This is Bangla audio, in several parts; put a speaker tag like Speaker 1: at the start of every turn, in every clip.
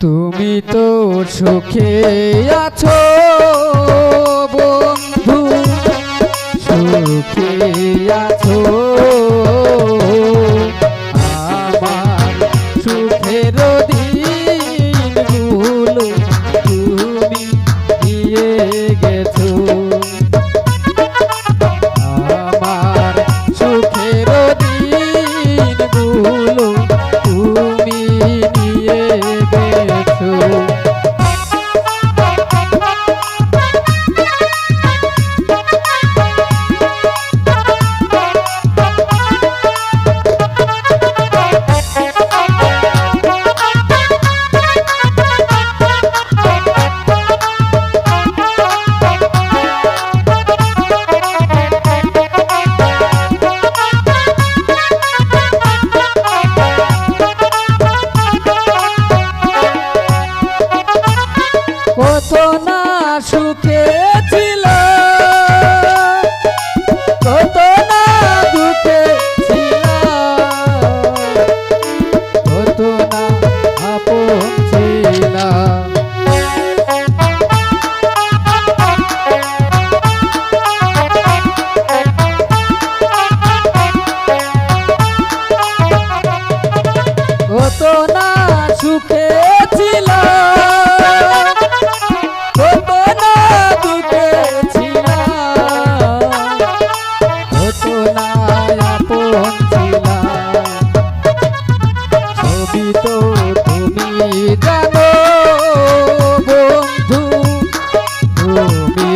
Speaker 1: তুমি তো সুখে আছো বন্ধু সুখে আছো। কত না সুখে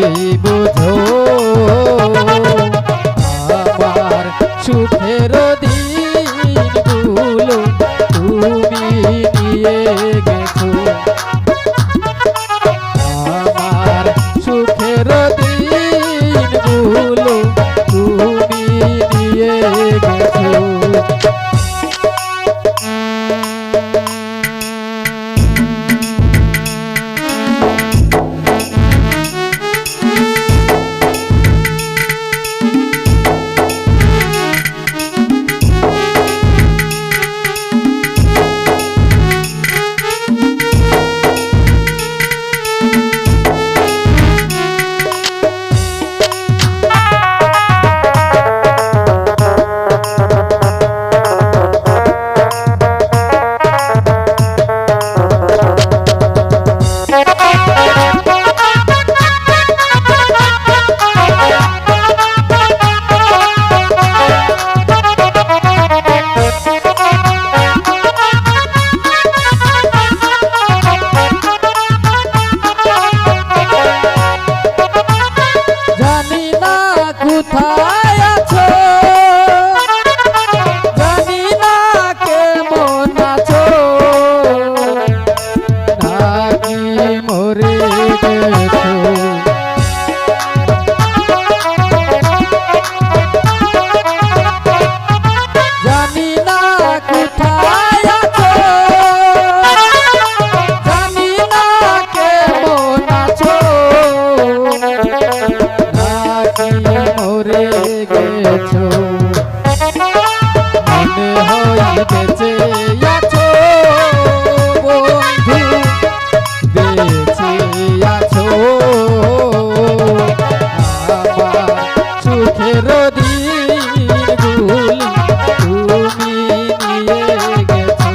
Speaker 1: বুঝো। কোথায় গেছো? মনে হয় বেঁচে আছো, বন্ধু। বেঁচে আছো। আবার সুখের দিনগুলি তুমি নিয়ে গেছো।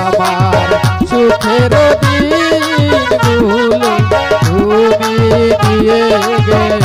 Speaker 1: আবার সুখের দিনগুলো তুমি নিয়ে গেছো।